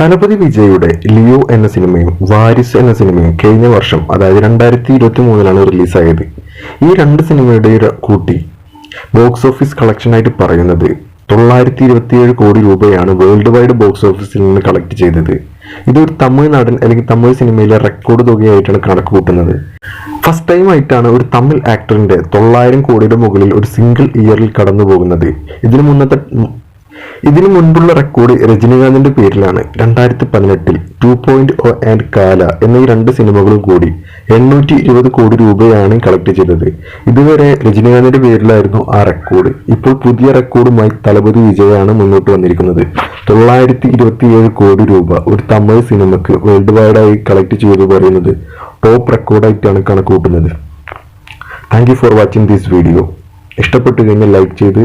തലപതി വിജയുടെ ലിയോ എന്ന സിനിമയും വാരിസ് എന്ന സിനിമയും കഴിഞ്ഞ വർഷം അതായത് രണ്ടായിരത്തി ഇരുപത്തി മൂന്നിലാണ് റിലീസായത്. ഈ രണ്ട് സിനിമയുടെ കൂട്ടി ബോക്സ് ഓഫീസ് കളക്ഷനായിട്ട് പറയുന്നത് തൊള്ളായിരത്തി ഇരുപത്തിയേഴ് കോടി രൂപയാണ് വേൾഡ് വൈഡ് ബോക്സ് ഓഫീസിൽ നിന്ന് കളക്ട് ചെയ്തത്. ഇതൊരു തമിഴ് നടൻ അല്ലെങ്കിൽ തമിഴ് സിനിമയിലെ റെക്കോർഡ് തുകയായിട്ടാണ് കണക്ക് കൂട്ടുന്നത്. ഫസ്റ്റ് ടൈം ആയിട്ടാണ് ഒരു തമിഴ് ആക്ടറിന്റെ തൊള്ളായിരം കോടിയുടെ മുകളിൽ ഒരു സിംഗിൾ ഇയറിൽ കടന്നു പോകുന്നത് ഇതിനു മുന്നത്തെ ഇതിനു മുൻപുള്ള റെക്കോർഡ് രജനീകാന്തിന്റെ പേരിലാണ് രണ്ടായിരത്തി പതിനെട്ടിൽ ടു പോയിന്റ് ഒ ആൻഡ് കാല എന്നീ രണ്ട് സിനിമകളും കൂടി എണ്ണൂറ്റി ഇരുപത് കോടി രൂപയാണ് കളക്ട് ചെയ്തത്. ഇതുവരെ രജനീകാന്തിന്റെ പേരിലായിരുന്നു ആ റെക്കോർഡ് ഇപ്പോൾ പുതിയ റെക്കോർഡുമായി തലപതി വിജയാണ് മുന്നോട്ട് വന്നിരിക്കുന്നത്. തൊള്ളായിരത്തി ഇരുപത്തിയേഴ് കോടി രൂപ ഒരു തമിഴ് സിനിമക്ക് വേൾഡ് വൈഡായി കളക്ട് ചെയ്തു പറയുന്നത് ടോപ്പ് റെക്കോർഡായിട്ടാണ് കണക്കുകൂട്ടുന്നത്. Thank you for watching this video ഇഷ്ടപ്പെട്ടു കഴിഞ്ഞാൽ ലൈക്ക് ചെയ്ത്